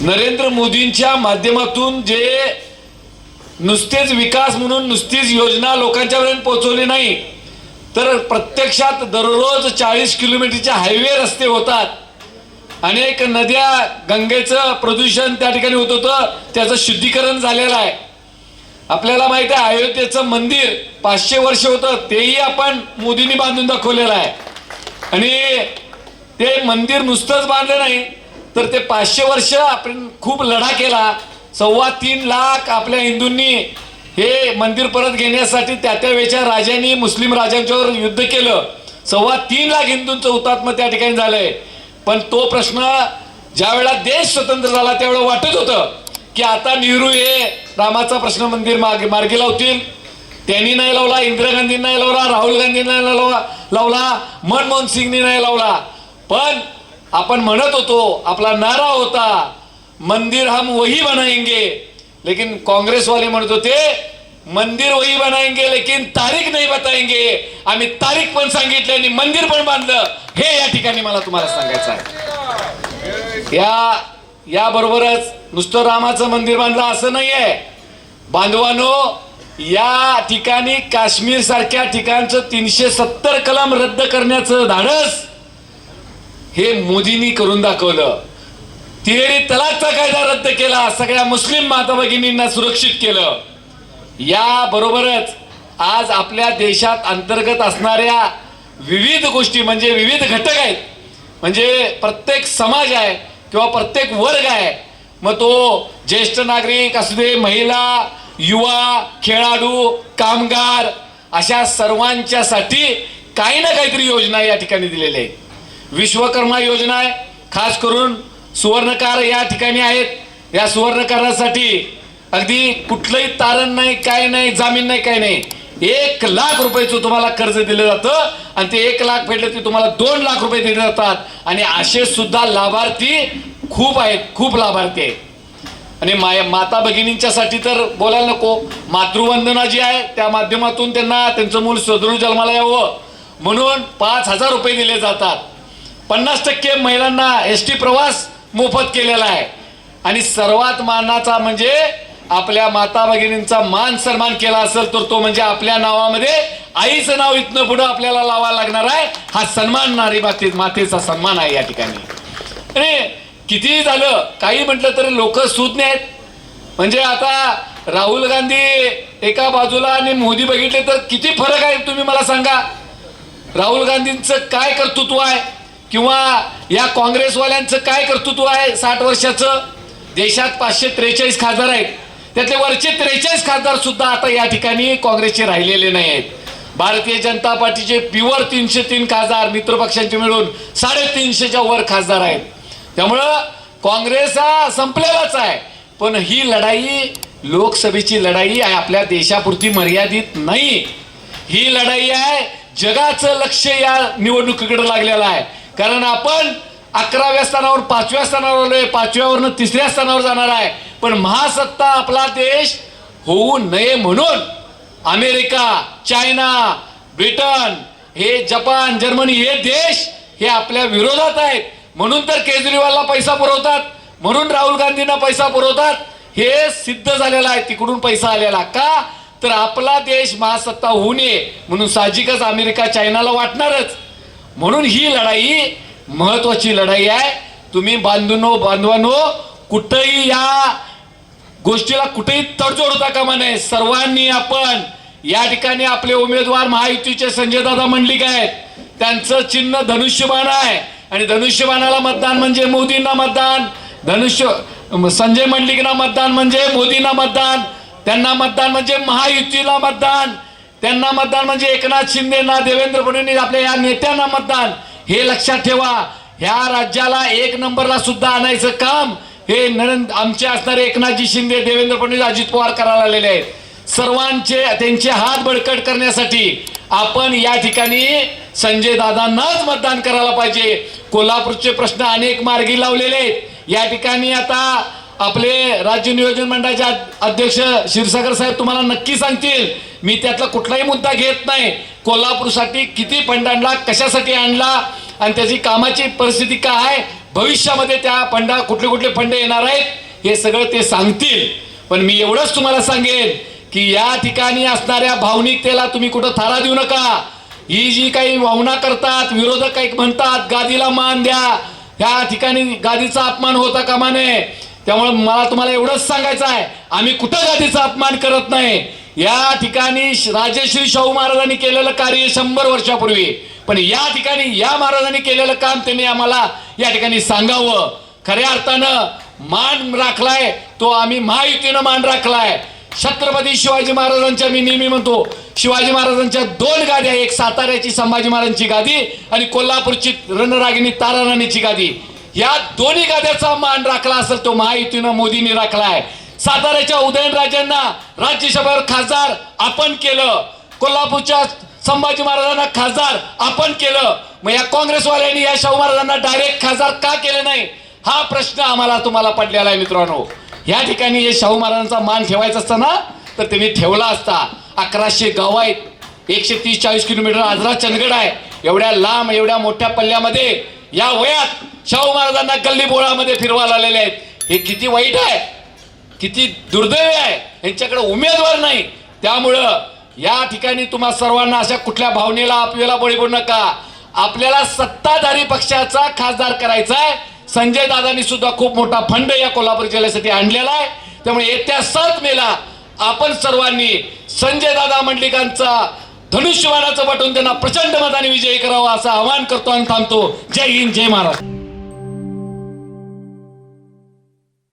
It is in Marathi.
नरेंद्र मोदींच्या माध्यमातून जे नुसतेच विकास म्हणून नुसतीच योजना लोकांच्यापर्यंत पोहोचवली नाही तर प्रत्यक्षात दररोज चाळीस किलोमीटरचे हायवे रस्ते होतात. अनेक नद्या गंगेचं प्रदूषण त्या ठिकाणी होत होतं त्याचं शुद्धीकरण झालेलं आहे. आपल्याला माहीत आहे अयोध्येचं मंदिर पाचशे वर्ष होतं तेही आपण मोदींनी बांधून दाखवलेलं आहे. आणि ते मंदिर नुसतंच बांधलं नाही तर ते पाचशे वर्ष आपण खूप लढा केला. सव्वा तीन लाख आपल्या हिंदूंनी हे मंदिर परत घेण्यासाठी त्या त्या वेळच्या राजांनी मुस्लिम राजांच्यावर युद्ध केलं. सव्वा तीन लाख हिंदूंचं हुतात्म त्या ठिकाणी झालंय. पण तो प्रश्न ज्या वेळेला देश स्वतंत्र झाला त्यावेळेला वाटत होतं की आता नेहरू हे रामाचा प्रश्न मंदिर मार्ग मार्गी लावतील. त्यांनी नाही लावला इंदिरा गांधींनी नाही लावला राहुल गांधींनी नाही लावला लावला मनमोहन सिंगनी नाही लावला. पण आपण म्हणत होतो आपला नारा होता मंदिर हम वही बनाएंगे. लेकिन काँग्रेस वाले म्हणत होते मंदिर वही बनाएंगे लेकिन तारीख नाही बताएंगे. आम्ही तारीख पण सांगितली आणि मंदिर पण बांधलं. हे या ठिकाणी मला तुम्हाला सांगायचं आहे. या याबरोबरच नुसतं रामाचं मंदिर बांधलं असं नाहीये. बांधवानो या ठिकाणी काश्मीर सारख्या ठिकाणचं तीनशे सत्तर कलम रद्द करण्याचं धाडस हे मोदींनी करून दाखवलं. तिहेरी तलाकचा कायदा रद्द केला सगळ्या मुस्लिम माता भगिनींना सुरक्षित केलं. या बरोबरच आज आपल्या देशात अंतर्गत असणाऱ्या विविध गोष्टी म्हणजे विविध घटक आहेत. म्हणजे प्रत्येक समाज आहे किंवा प्रत्येक वर्ग आहे. मग तो ज्येष्ठ नागरिक असू दे महिला युवा खेळाडू कामगार अशा सर्वांच्यासाठी काही ना काहीतरी योजना या ठिकाणी दिलेल्या आहेत. विश्वकर्मा योजना आहे. खास करून सुवर्णकार या ठिकाणी आहेत. या सुवर्णकारासाठी अगदी कुठलंही तारण नाही काय नाही जामीन नाही काय नाही. एक लाख रुपयाचं तुम्हाला कर्ज दिलं जातं आणि ते एक लाख फेडलं ते तुम्हाला दोन लाख रुपये दिले जातात. आणि असे सुद्धा लाभार्थी खूप आहेत खूप लाभार्थी आहेत. आणि माय माता भगिनींच्यासाठी तर बोलायला नको. मातृवंदना जी आहे त्या माध्यमातून त्यांना त्यांचं मूल सदृढ जन्माला यावं. म्हणून पाच हजार रुपये दिले जातात. पन्नास टक्के महिलांना एस टी प्रवास मोफत केलेला आहे. आणि सर्वात मानाचा म्हणजे आपल्या माता भगिनींचा मान सन्मान केला असेल तर तो म्हणजे आपल्या नावामध्ये आईचं नाव इथनं पुढं आपल्याला लावायला लागणार आहे. हा सन्मान नारी माते मातेचा सन्मान आहे या ठिकाणी. अरे कितीही झालं? काही म्हटलं तरी लोक सुज्ञ आहेत. म्हणजे आता राहुल गांधी एका बाजूला आणि मोदी बघितले तर किती फरक आहे तुम्ही मला सांगा. राहुल गांधींचं काय कर्तृत्व आहे? किंवा या काँग्रेसवाल्यांचं काय कर्तृत्व आहे साठ वर्षाचं? देशात पाचशे त्रेचाळीस खासदार आहेत. त्यातले वरचे त्रेचाळीस खासदार सुद्धा आता या ठिकाणी काँग्रेसचे राहिलेले नाही आहेत. भारतीय जनता पार्टीचे प्युअर तीनशे तीन खासदार मित्र पक्षांचे मिळून साडेतीनशेच्या वर खासदार आहेत. त्यामुळं काँग्रेस हा संपलेलाच आहे. पण ही लढाई लोकसभेची लढाई आहे आपल्या देशापुरती मर्यादित नाही. ही लढाई आहे जगाचं लक्ष या निवडणुकीकडे लागलेलं आहे. कारण आपण अकराव्या स्थानावर पाचव्या स्थानावर आलोय. पाचव्यावरनं तिसऱ्या स्थानावर जाणार आहे. पण महासत्ता आपला देश होऊ नये म्हणून अमेरिका चायना ब्रिटन हे जपान जर्मनी हे देश हे आपल्या विरोधात आहेत. म्हणून तर केजरीवालला पैसा पुरवतात. म्हणून राहुल गांधींना पैसा पुरवतात. हे सिद्ध झालेलं आहे. तिकडून पैसा आलेला का? तर आपला देश महासत्ता होऊ नये म्हणून साहजिकच अमेरिका चायनाला वाटणारच. म्हणून ही लढाई महत्वाची लढाई आहे. तुम्ही बांधूनो बांधवानो कुठंही या गोष्टीला कुठेही तडजोड होता कामा नये सर्वांनी आपण या ठिकाणी आपले उमेदवार महायुतीचे संजय दादा मंडलिक आहेत. त्यांचं चिन्ह धनुष्यबाण आहे. आणि धनुष्यबाणाला मतदान म्हणजे मोदींना मतदान. धनुष्य संजय मंडलिकना मतदान म्हणजे मोदींना मतदान. त्यांना मतदान म्हणजे महायुतीला मतदान. त्यांना मतदान म्हणजे एकनाथ शिंदेना देवेंद्र फडणवीस आपल्या या नेत्यांना मतदान. हे लक्षात ठेवा ह्या राज्याला एक नंबरला सुद्धा आणायचं काम हे नरेंद्र आमचे असणारे एकनाथजी शिंदे देवेंद्र फडणवीस अजित पवार करायला आलेले आहेत. सर्वांचे त्यांचे हात बळकट करण्यासाठी आपण या ठिकाणी संजय दादांनाच मतदान करायला पाहिजे. कोल्हापूरचे प्रश्न अनेक मार्गी लावलेले आहेत. या ठिकाणी आता आपले राज्य नियोजन मंडळाचे अध्यक्ष क्षीरसागर साहेब तुम्हाला नक्की सांगतील मी त्यातला कुठलाही मुद्दा घेत नाही. कोल्हापूरसाठी किती फंड आणला कशासाठी आणला आणि त्याची कामाची परिस्थिती काय आहे भविष्यामध्ये त्या फंडा कुठले कुठले फंड येणार आहेत हे सगळं ते सांगतील. पण मी एवढंच तुम्हाला सांगेन की या ठिकाणी असणाऱ्या भावनिकतेला तुम्ही कुठं थारा देऊ नका. ही जी काही भावना करतात विरोधक काही म्हणतात गादीला मान द्या. या ठिकाणी गादीचा अपमान होता कामा नये. त्यामुळे मला तुम्हाला एवढंच सांगायचं आहे आम्ही कुठं जातीचा अपमान करत नाही. या ठिकाणी राजेश्री राजश्री शाहू महाराजांनी केलेलं कार्य शंभर वर्षापूर्वी. पण या ठिकाणी या महाराजांनी केलेलं काम त्यांनी आम्हाला या ठिकाणी सांगावं. खऱ्या अर्थानं मान राखलाय तो आम्ही महायुतीनं मान राखलाय. छत्रपती शिवाजी महाराजांच्या मी नेहमी म्हणतो शिवाजी महाराजांच्या दोन गाद्या एक साताऱ्याची संभाजी महाराजांची गादी आणि कोल्हापूरची रणरागिणी ताराराणीची गादी. या दोन्ही गाद्याचा मान राखला असेल तो महायुतीनं मोदींनी राखलाय. साताऱ्याच्या उदयनराजांना राज्यसभेवर खासदार आपण केलं. कोल्हापूरच्या संभाजी महाराजांना खासदार आपण केलं. मग या काँग्रेसवाल्यांनी या शाहू महाराजांना डायरेक्ट खासदार का केले नाही? हा प्रश्न आम्हाला तुम्हाला पडलेला आहे मित्रांनो. या ठिकाणी हे शाहू महाराजांचा मान ठेवायचा असताना तर त्यांनी ठेवला असता. अकराशे गाव आहेत. एकशे तीस चाळीस किलोमीटर आजरा चंदगड आहे. एवढ्या लांब एवढ्या मोठ्या पल्ल्यामध्ये या वयात शाहू महाराजांना गल्ली बोळामध्ये फिरवायला आलेले आहेत. हे किती वाईट आहे. किती दुर्दैव आहे. यांच्याकडे उमेदवार नाही. त्यामुळं या ठिकाणी तुम्हा सर्वांना अशा कुठल्या भावनेला आपल्याला बळी पडू नका. आपल्याला सत्ताधारी पक्षाचा खासदार करायचा आहे. संजय दादांनी सुद्धा खूप मोठा फंड या कोल्हापूर जिल्ह्यासाठी आणलेला आहे. त्यामुळे येत्या सात मेला आपण सर्वांनी संजय दादा मंडलिकांचा धनुष्यबाणाचं वाटून त्यांना प्रचंड मताने विजयी करावा असं आवाहन करतो आणि थांबतो. जय हिंद जय महाराज